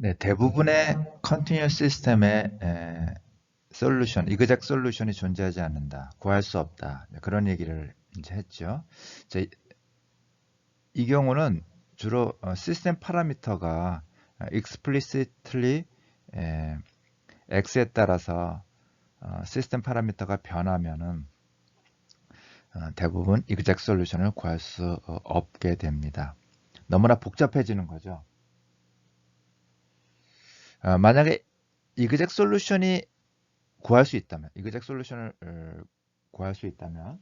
네, 대부분의 컨티뉴어스 시스템의 에, 솔루션, 이그젝 솔루션이 존재하지 않는다. 구할 수 없다. 네, 그런 얘기를 이제 했죠. 자, 이, 이 경우는 주로 어, 시스템 파라미터가 explicitly 에, x에 따라서 어, 시스템 파라미터가 변하면은 어, 대부분 이그젝 솔루션을 구할 수 어, 없게 됩니다. 너무나 복잡해지는 거죠. 어, 만약에 이그젝 솔루션이 구할 수 있다면, 이그젝 솔루션을 어, 구할 수 있다면,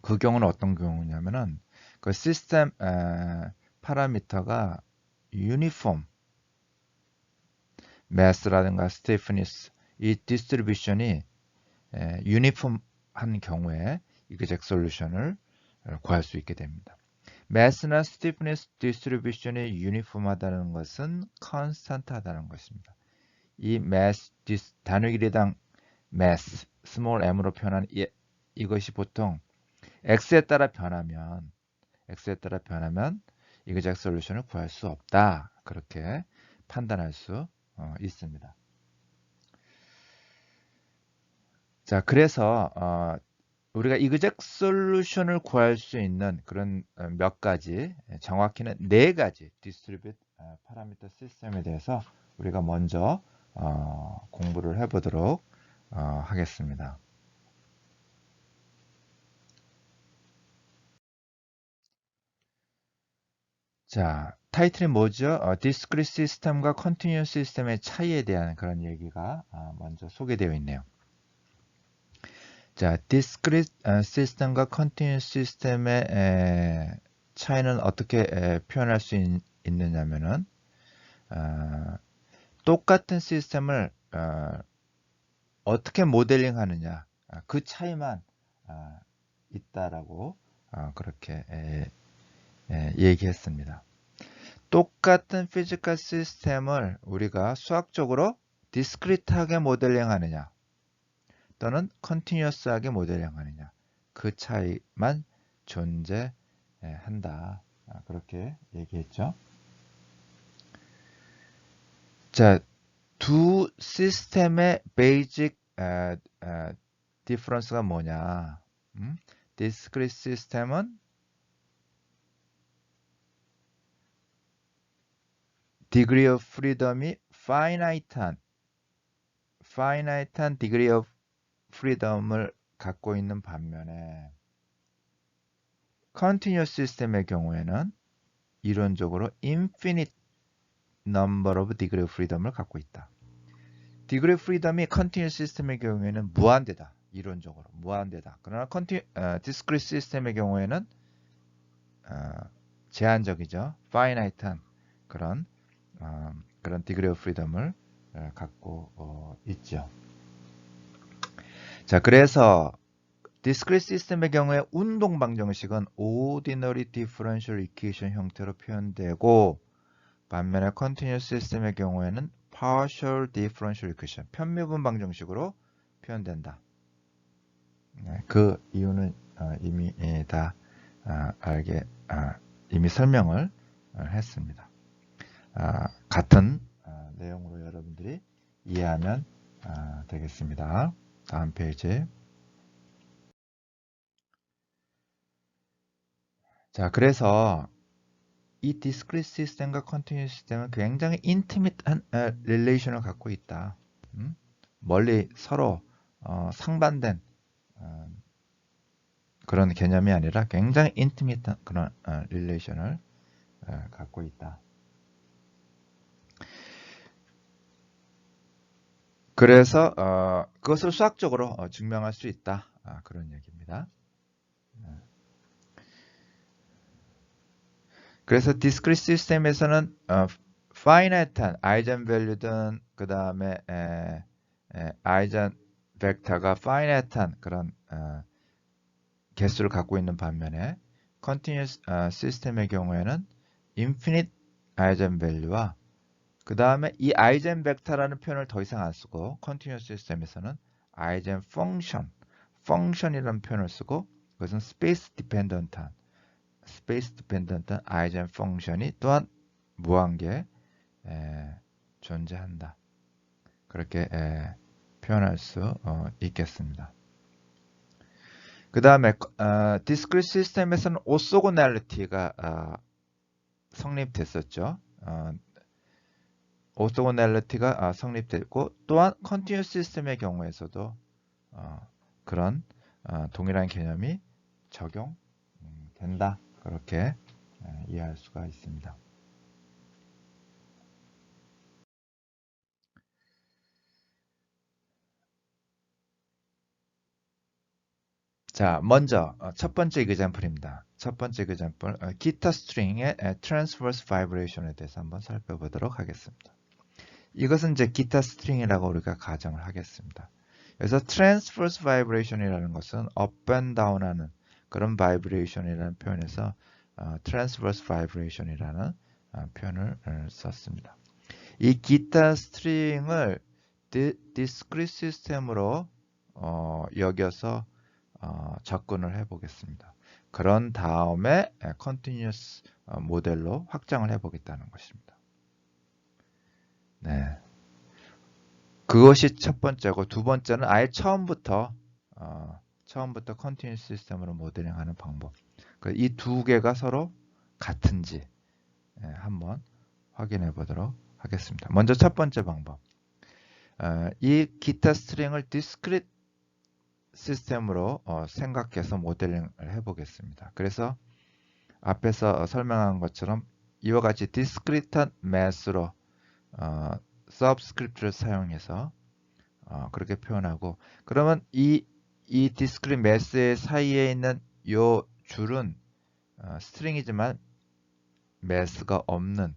그 경우는 어떤 경우냐면은 그 시스템 에, 파라미터가 유니폼, 매스라든가 스테이프니스 이 디스트리뷰션이 유니폼한 경우에 이그젝 솔루션을 어, 구할 수 있게 됩니다. 매스나 스티프니스 디스트리뷰션이 유니폼하다는 것은 컨스탄트하다는 것입니다. 이 매스 단위 길이당 매스 스몰 m으로 표현한 이, 이것이 보통 x에 따라 변하면 x에 따라 변하면 이그젝 솔루션을 구할 수 없다. 그렇게 판단할 수 어, 있습니다. 자, 그래서 어, 우리가 이그젝 솔루션을 구할 수 있는 그런 어, 몇 가지, 정확히는 네 가지 디스트리뷰트 파라미터 시스템에 대해서 우리가 먼저 어, 공부를 해보도록 어, 하겠습니다. 자, 타이틀이 뭐죠? 어, 디스크리트 시스템과 컨티뉴어스 시스템의 차이에 대한 그런 얘기가 어, 먼저 소개되어 있네요. 자, 디스크리트 시스템과 컨티뉴어스 시스템의 에, 차이는 어떻게 에, 표현할 수 있, 느냐면은 어, 똑같은 시스템을 어, 떻게 모델링 하느냐 아, 그 차이만 어, 있다라고 어, 그렇게 에, 얘기했습니다. 똑같은 피지컬 시스템을 우리가 수학적으로 디스크리트하게 모델링 하느냐 또는 컨티뉴어스하게 모델링 하느냐 그 차이만 존재한다 아, 그렇게 얘기했죠. 자, 두 시스템의 베이직 디퍼런스가 뭐냐? 음? 디스크리트 시스템은 degree of freedom이 finite한 finite한 degree of freedom을 갖고 있는 반면에 continuous 시스템의 경우에는 이론적으로 infinite number of degree of freedom을 갖고 있다. degree of freedom이 continuous 시스템의 경우에는 무한대다. 이론적으로 무한대다. 그러나 continu, 어, discrete 시스템의 경우에는 어, 제한적이죠. finite한 그런 어, 그런 degree of freedom을 어, 갖고 어, 있죠. 자, 그래서 discrete 시스템의 경우에 운동 방정식은 ordinary differential equation 형태로 표현되고 반면에 continuous 시스템의 경우에는 partial differential 편미분 방정식으로 표현된다. 네, 그 이유는 어, 이미 예, 다 어, 알게 아, 이미 설명을 어, 했습니다. 아, 같은 아, 내용으로 여러분들이 이해하면 아, 되겠습니다. 다음 페이지. 자, 그래서 이 디스크리트 시스템과 컨티뉴스 시스템은 굉장히 인티밋한 릴레이션을 갖고 있다. 음? 멀리 서로 어, 상반된 어, 그런 개념이 아니라 굉장히 인티밋한 그런 어, 릴레이션을 어, 갖고 있다. 그래서 어, 그것을 수학적으로 어, 증명할 수 있다. 아, 그런 얘기입니다. 네. 그래서 디스크리트 시스템에서는 어, 파이나이트한 아이젠 밸류든 그 다음에 아이젠 벡터가 파이나이트한 그런 어, 개수를 갖고 있는 반면에 컨티뉴스 어, 시스템의 경우에는 인피니트 아이젠 밸류와 그 다음에 이 아이젠 벡터라는 표현을 더 이상 안 쓰고 컨티뉴어스 시스템에서는 아이젠 펑션, 펑션이라는 표현을 쓰고 그것은 스페이스 디펜던트한 스페이스 디펜던트한 아이젠 펑션이 또한 무한계 에, 존재한다. 그렇게 에, 표현할 수 어, 있겠습니다. 그 다음에 어, 디스크리트 시스템에서는 오소고널리티가 어, 성립됐었죠. 어, 오소고널리티가 어, 성립됐고 또한 컨티뉴스 시스템의 경우에서도 어, 그런 어, 동일한 개념이 적용된다. 그렇게 에, 이해할 수가 있습니다. 자, 먼저 어, 첫 번째 example입니다. 첫 번째 어, 기타 스트링의 에, transverse vibration에 대해서 한번 살펴보도록 하겠습니다. 이것은 이제 기타 스트링이라고 우리가 가정을 하겠습니다. 그래서 transverse vibration이라는 것은 up and down 하는 그런 vibration이라는 표현에서 어, transverse vibration이라는 어, 표현을 어, 썼습니다. 이 기타 스트링을 디, discrete 시스템으로 어, 여겨서 어, 접근을 해 보겠습니다. 그런 다음에 continuous 어, 모델로 확장을 해 보겠다는 것입니다. 네. 그것이 첫 번째고 두 번째는 아예 처음부터 어, 처음부터 continuous 시스템으로 모델링하는 방법. 그이두 개가 서로 같은지 예, 한번 확인해 보도록 하겠습니다. 먼저 첫 번째 방법. 어, 이 기타 스트링을 discrete 시스템으로 어, 생각해서 모델링을 해보겠습니다. 그래서 앞에서 설명한 것처럼 이와 같이 디스크리트한 매스로 어, 서브스크립트를 사용해서 어, 그렇게 표현하고 그러면 이, 이 디스크리트 매스 사이에 있는 요 줄은 어, 스트링이지만 매스가 없는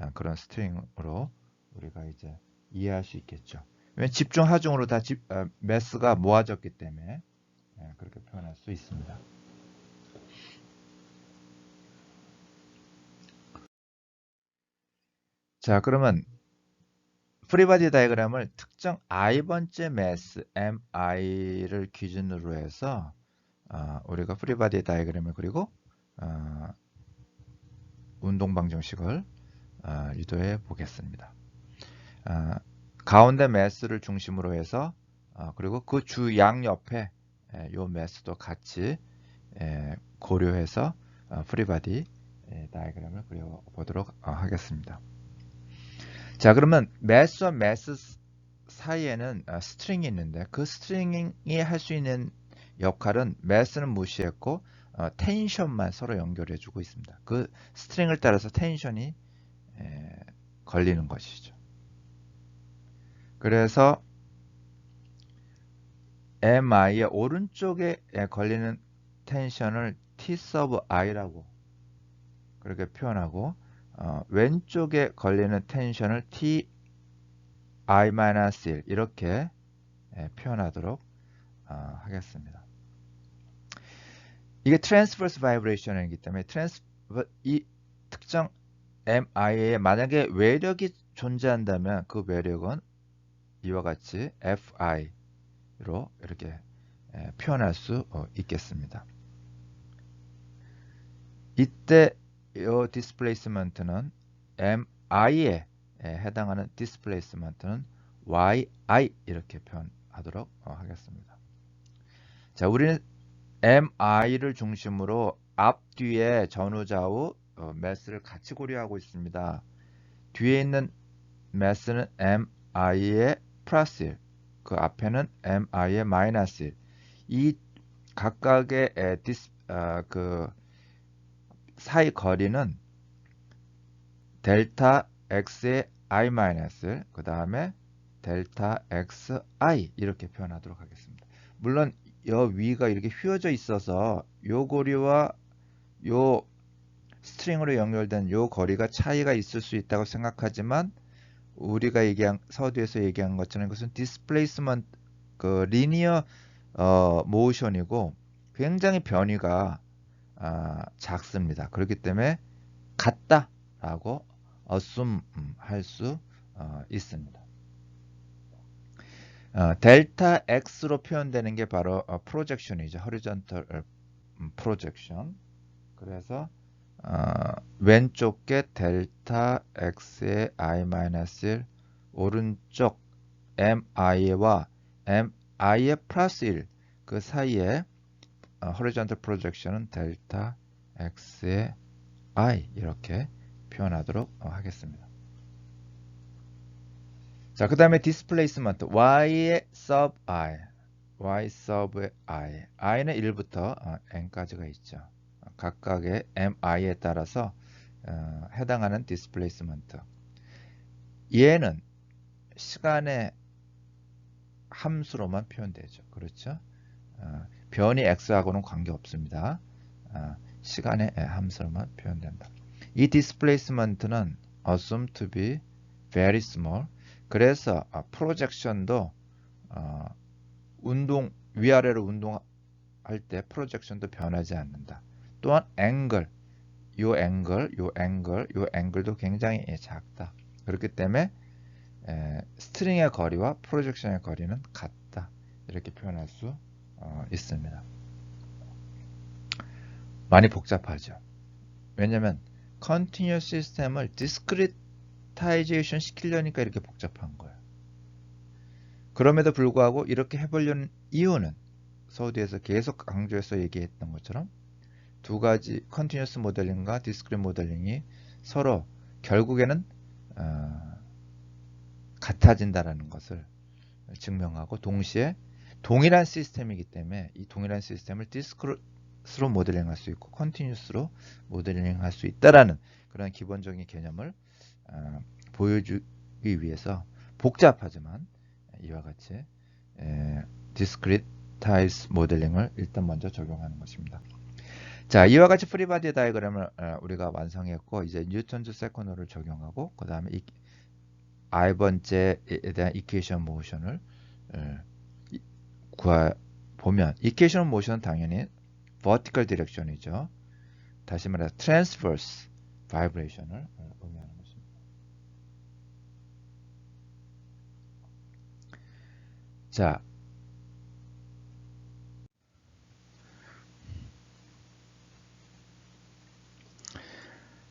어, 그런 스트링으로 우리가 이제 이해할 수 있겠죠. 왜냐면 집중 하중으로 다 집, 어, 매스가 모아졌기 때문에 예, 그렇게 표현할 수 있습니다. 자, 그러면 프리바디 다이그램을 특정 i번째 매스 mi를 기준으로 해서 어, 우리가 프리바디 다이그램을 그리고 어, 운동 방정식을 어, 유도해 보겠습니다. 어, 가운데 매스를 중심으로 해서 어, 그리고 그 주 양 옆에 에, 요 매스도 같이 에, 고려해서 어, 프리바디 에, 다이그램을 그려보도록 어, 하겠습니다. 자 그러면 매스와 매스 사이에는 어, 스트링이 있는데 그 스트링이 할 수 있는 역할은 매스는 무시했고 어, 텐션만 서로 연결해 주고 있습니다. 그 스트링을 따라서 텐션이 에, 걸리는 것이죠. 그래서 MI의 오른쪽에 걸리는 텐션을 T sub I라고 그렇게 표현하고 어, 왼쪽에 걸리는 텐션을 T I-1 이렇게 예, 표현하도록 어, 하겠습니다. 이게 transverse vibration이기 때문에 트랜스 이 특정 MI에 만약에 외력이 존재한다면 그 외력은 이와 같이 FI로 이렇게 표현할 수 어, 있겠습니다. 이때 이 디스플레이스먼트는 MI에 해당하는 디스플레이스먼트는 YI 이렇게 표현하도록 어, 하겠습니다. 자, 우리는 MI를 중심으로 앞 뒤에 전후-좌우 어, 매스를 같이 고려하고 있습니다. 뒤에 있는 매스는 MI의 플러스 1, 그 앞에는 mi의 마이너스 1. 이 각각의 에, 디스, 어, 그 사이 거리는 델타 x의 i 마이너스 그 다음에 델타 xi 이렇게 표현하도록 하겠습니다. 물론 여 위가 이렇게 휘어져 있어서 요 거리와 요 스트링으로 연결된 요 거리가 차이가 있을 수 있다고 생각하지만 우리가 얘기한 서두에서 얘기한 것처럼 이것은 디스플레이스먼트 그 리니어 어, 모션이고 굉장히 변이가 아, 작습니다. 그렇기 때문에 같다라고 assume 할수 어, 있습니다. 어, 델타 x로 표현되는 게 바로 어, 프로젝션이죠. 음, projection. 그래서 어, 왼쪽 게 델타 x의 i-1 오른쪽 mi와 mi의 플러스 1 그 사이에 어, horizontal projection은 델타 x의 i 이렇게 표현하도록 어, 하겠습니다. 자, 그 다음에 displacement y의 sub i y sub i i는 1부터 어, n까지가 있죠. 각각의 mi에 따라서 어, 해당하는 displacement 얘는 시간의 함수로만 표현되죠. 그렇죠? 어, 변이 x하고는 관계없습니다. 어, 시간의 함수로만 표현된다. 이 displacement는 assumed to be very small. 그래서 프로젝션도 어, 운동 위아래로 운동할 때 프로젝션도 변하지 않는다. 또한 앵글, 요 앵글, 요 앵글, 요 앵글도 굉장히 작다. 그렇기 때문에 에, 스트링의 거리와 프로젝션의 거리는 같다. 이렇게 표현할 수 어, 있습니다. 많이 복잡하죠. 왜냐면 컨티뉴어스 시스템을 디스크리타이제이션 시키려니까 이렇게 복잡한 거예요. 그럼에도 불구하고 이렇게 해보려는 이유는 서우디에서 계속 강조해서 얘기했던 것처럼 두 가지 컨티뉴어스 모델링과 디스크릿 모델링이 서로 결국에는 어, 같아진다라는 것을 증명하고 동시에 동일한 시스템이기 때문에 이 동일한 시스템을 디스크로 모델링 할 수 있고 컨티뉴스로 모델링 할 수 있다라는 그런 기본적인 개념을 어, 보여주기 위해서 복잡하지만 이와 같이 디스크리타이즈 모델링을 일단 먼저 적용하는 것입니다. 자, 이와 같이 프리바디 다이그램을 어, 우리가 완성했고 이제 뉴턴즈 세컨호를 적용하고 그 다음에 i 번째에 대한 이퀘이션 모션을 어, 구하 보면 이퀘이션 모션은 당연히 vertical direction이죠. 다시 말해서 transverse vibration을 어, 의미하는 것입니다. 자,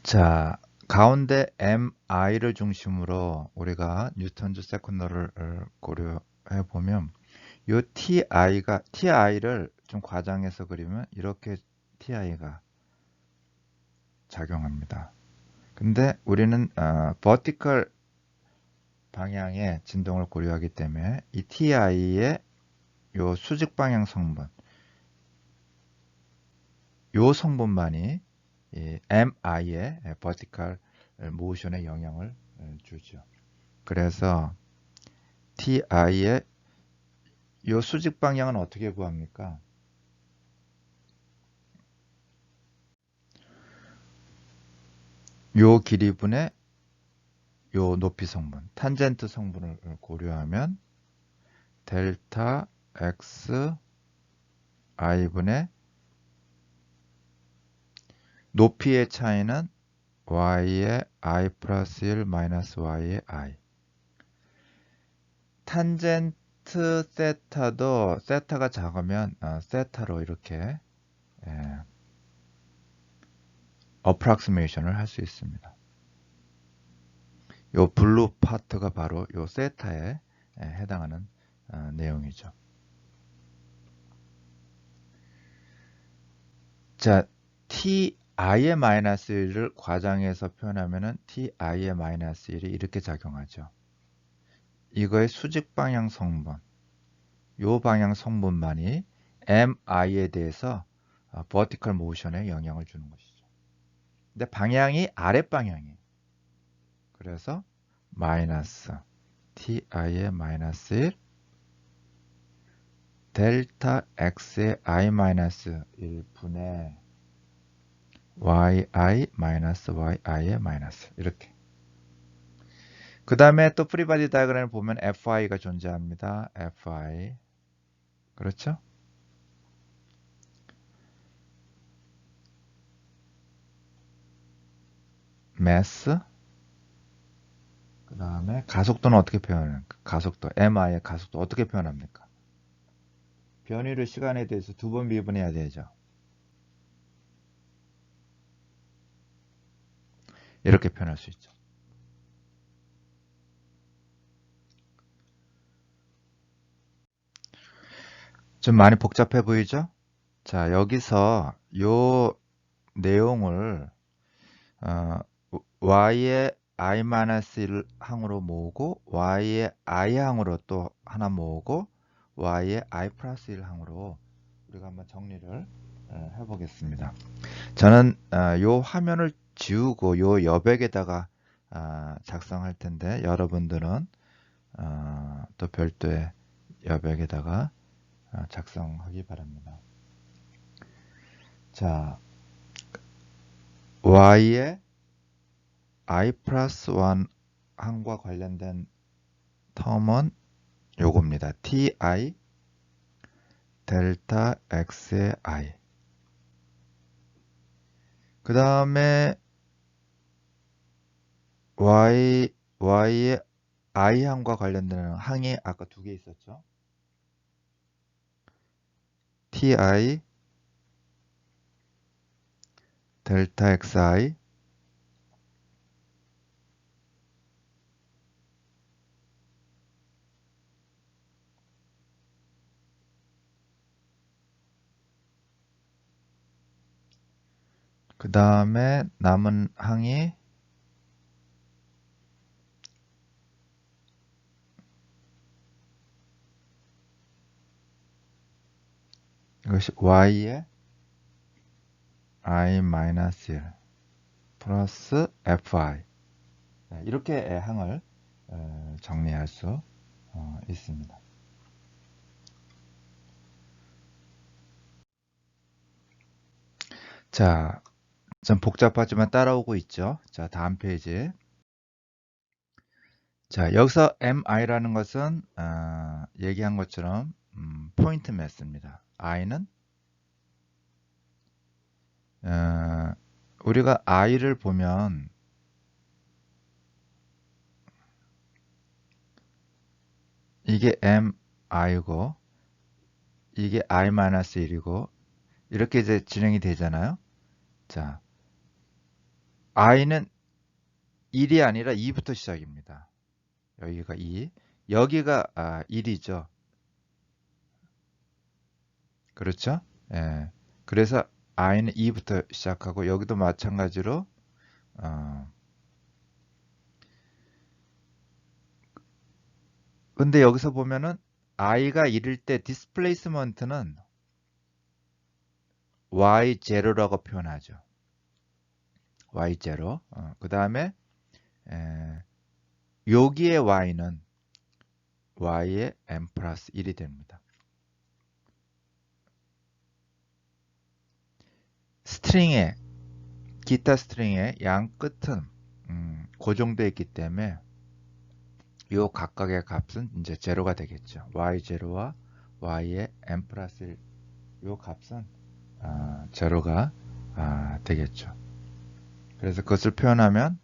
자, 가운데 MI를 중심으로 우리가 뉴턴즈 세컨더를 고려해 보면 이 TI가 TI를 좀 과장해서 그리면 이렇게 TI가 작용합니다. 근데 우리는 어, 버티컬 방향의 진동을 고려하기 때문에 이 TI의 요 수직 방향 성분 요 성분만이 이 MI의 vertical motion에 영향을 주죠. 그래서 TI의 이 수직 방향은 어떻게 구합니까? 요 길이분의 요 높이 성분, 탄젠트 성분을 고려하면 델타 x i분의 높이의 차이는 y의 i 플러스 1 마이너스 y의 i 탄젠트 세타도 세타가 작으면 어, 세타로 이렇게 예, 어프락스메이션을 할 수 있습니다. 요 블루 파트가 바로 요 세타에 예, 해당하는 어, 내용이죠. 자, t i의 마이너스 1을 과장해서 표현하면은 ti의 마이너스 1이 이렇게 작용하죠. 이거의 수직 방향 성분, 요 방향 성분만이 mi에 대해서 버티컬 모션에 영향을 주는 것이죠. 근데 방향이 아래 방향이에요. 그래서 마이너스 ti의 마이너스 1 델타 x의 i 마이너스 1분의 yi 마이너스 yi의 마이너스 이렇게 그 다음에 또 프리바디 다이그램을 보면 fi가 존재합니다. fi 그렇죠? mass 그 다음에 가속도는 어떻게 표현합니까? 가속도 mi의 가속도 어떻게 표현합니까? 변이를 시간에 대해서 두 번 미분해야 되죠. 이렇게 표현할 수 있죠. 좀 많이 복잡해 보이죠? 자, 여기서 요 내용을 어, y의 i-1 항으로 모으고 y의 i 항으로 또 하나 모으고 y의 i 플러스 1 항으로 우리가 한번 정리를 어, 해보겠습니다. 저는 어, 요 화면을 지우고 요 여백에다가 어, 작성할 텐데 여러분들은 또 별도의 여백에다가 작성하기 바랍니다. 자, y의 i 플러스 1 항과 관련된 텀은 요겁니다. ti 델타 x의 i 그 다음에 y, y의 i 항과 관련되는 항이 아까 두 개 있었죠. Ti 델타 xi 그 다음에 남은 항이 이것이 y의 i-1 플러스 fi 이렇게 항을 어, 정리할 수 어, 있습니다. 자, 좀 복잡하지만 따라오고 있죠. 자, 다음 페이지. 자, 여기서 mi라는 것은 어, 얘기한 것처럼 음, 포인트 매스입니다. I는 어, 우리가 i를 보면 이게 mi고 이게 i-1이고 이렇게 이제 진행이 되잖아요. 자, i는 1이 아니라 2부터 시작입니다. 여기가 2. 여기가 아, 1이죠. 그렇죠? 예. 그래서 i는 2부터 시작하고 여기도 마찬가지로 어, 근데 여기서 보면은 i가 1일 때 디스플레이스먼트는 y0라고 표현하죠. y0. 어, 그 다음에 여기에 y는 y의 m 플러스 1이 됩니다. 스트링의 기타 스트링의 양 끝은 음, 고정되어 있기 때문에 이 각각의 값은 이제 제로가 되겠죠. y0와 y의 m 플러스 1, 이 값은 아, 제로가 아, 되겠죠. 그래서 그것을 표현하면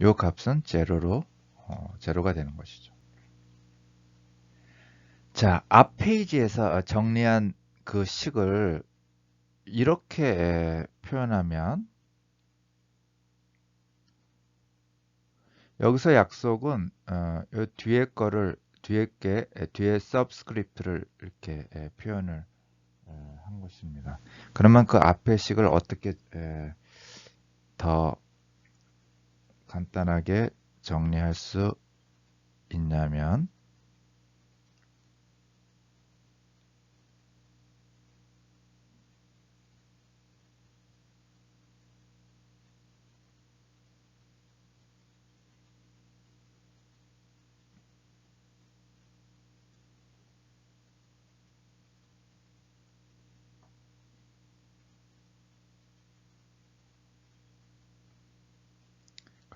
이 값은 제로로 어, 제로가 되는 것이죠. 자, 앞 페이지에서 정리한 그 식을 이렇게 표현하면 여기서 약속은 어, 이 뒤에 거를 뒤에 게 뒤에 서브스크립트를 이렇게 에, 표현을 에, 한 것입니다. 그러면 그 앞에 식을 어떻게 에, 더 간단하게 정리할 수 있냐면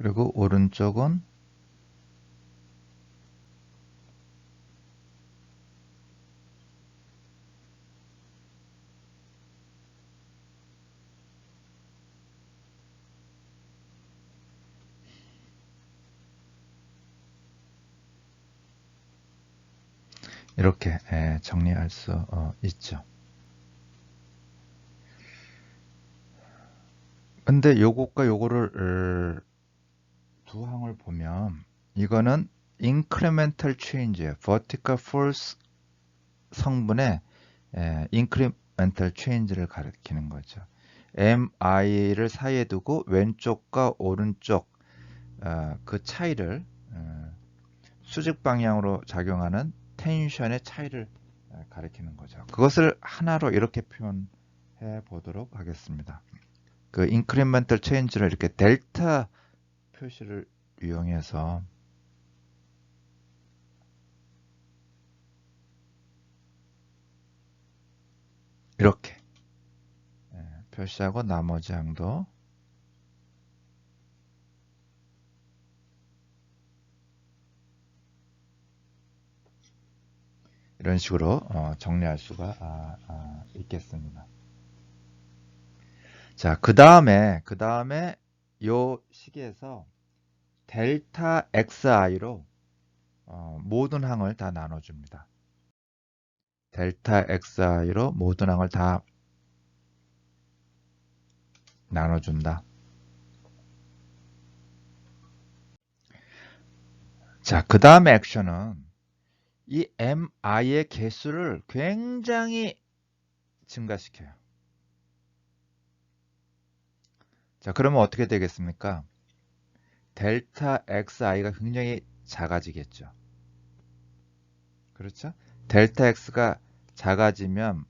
그리고 오른쪽은 이렇게 예, 정리할 수 어, 있죠. 근데 요것과 요거를 어, 두 항을 보면 이거는 incremental change, vertical force 성분의 예, incremental change를 가리키는 거죠. MI를 사이에 두고 왼쪽과 오른쪽 어, 그 차이를 어, 수직 방향으로 작용하는 텐션의 차이를 어, 가리키는 거죠. 그것을 하나로 이렇게 표현해 보도록 하겠습니다. 그 incremental change를 이렇게 델타 표시를 이용해서 이렇게 예, 표시하고 나머지 항도 이런 식으로 어, 정리할 수가 아, 아, 있겠습니다. 자, 그 다음에 그 다음에 요 식에서 델타 xi로 어, 모든 항을 다 나눠줍니다. 델타 xi로 모든 항을 다 나눠준다. 자, 그 다음에 액션은 이 mi의 개수를 굉장히 증가시켜요. 자, 그러면 어떻게 되겠습니까? 델타 xi가 굉장히 작아지겠죠. 그렇죠? 델타 x가 작아지면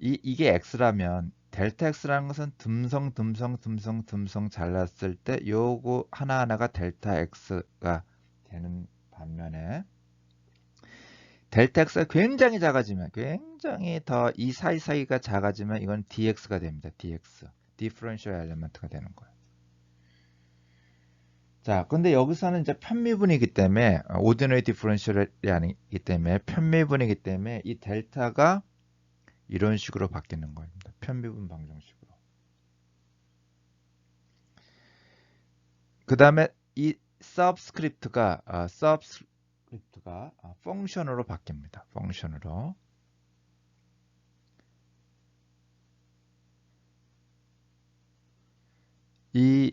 이, 이게 x라면 델타 x라는 것은 듬성 듬성 듬성 듬성 잘랐을 때 요거 하나하나가 델타 x가 되는 반면에 델타 x가 굉장히 작아지면 굉장히 더 이 사이사이가 작아지면 이건 dx가 됩니다. dx. 디퍼런셜 엘리먼트가 되는 거예요. 자, 근데 여기서는 이제 편미분이기 때문에 오디너리 디퍼런셜이 아니기 때문에 편미분이기 때문에 이 델타가 이런 식으로 바뀌는 겁니다. 편미분 방정식으로. 그 다음에 이 아, 서브스크립트가 아, 펑션으로 바뀝니다. 펑션으로. 이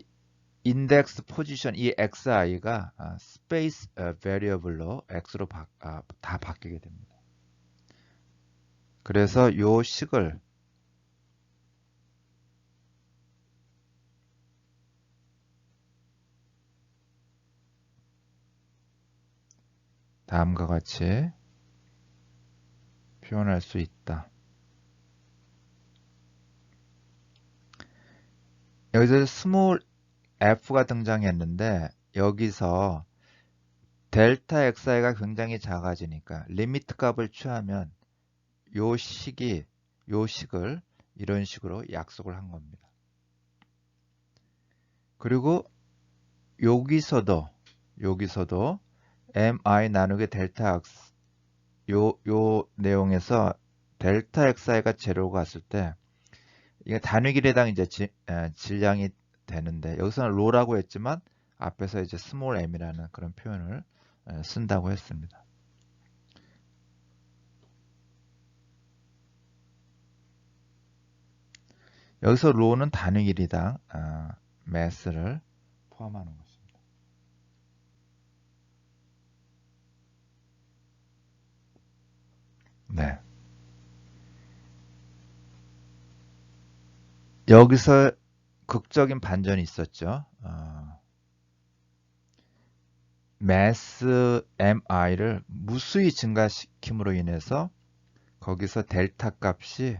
인덱스 포지션 이 xi가 스페이스 베리어블로 x로 바, 아, 다 바뀌게 됩니다. 그래서 요 식을 다음과 같이 표현할 수 있다. 여기서 스몰 f가 등장했는데 여기서 델타 xi가 굉장히 작아지니까 리미트 값을 취하면 요 식이 요 식을 이런 식으로 약속을 한 겁니다. 그리고 여기서도 여기서도 mi 나누기 델타 x 요, 요 내용에서 델타 xi가 제로가 갔을 때 이게 단위길에당 이제 지, 에, 질량이 되는데 여기서는 로라고 했지만 앞에서 이제 스몰 m이라는 그런 표현을 에, 쓴다고 했습니다. 여기서 로는 단위 길이당 어, 매스를 포함하는 것입니다. 네. 여기서 극적인 반전이 있었죠. 어, 매스 mi를 무수히 증가시킴으로 인해서 거기서 델타 값이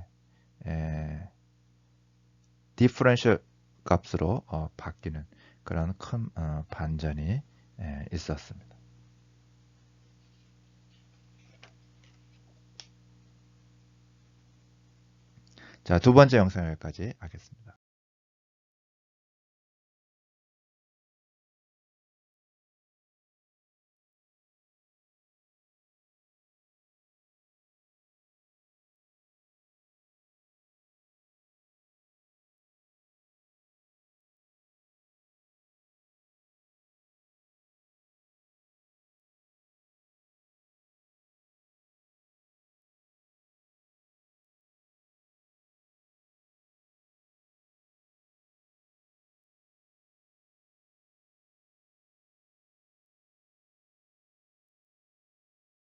에, 디퍼런셜 값으로 어, 바뀌는 그런 큰 어, 반전이 에, 있었습니다. 자, 두 번째 영상 여기까지 하겠습니다.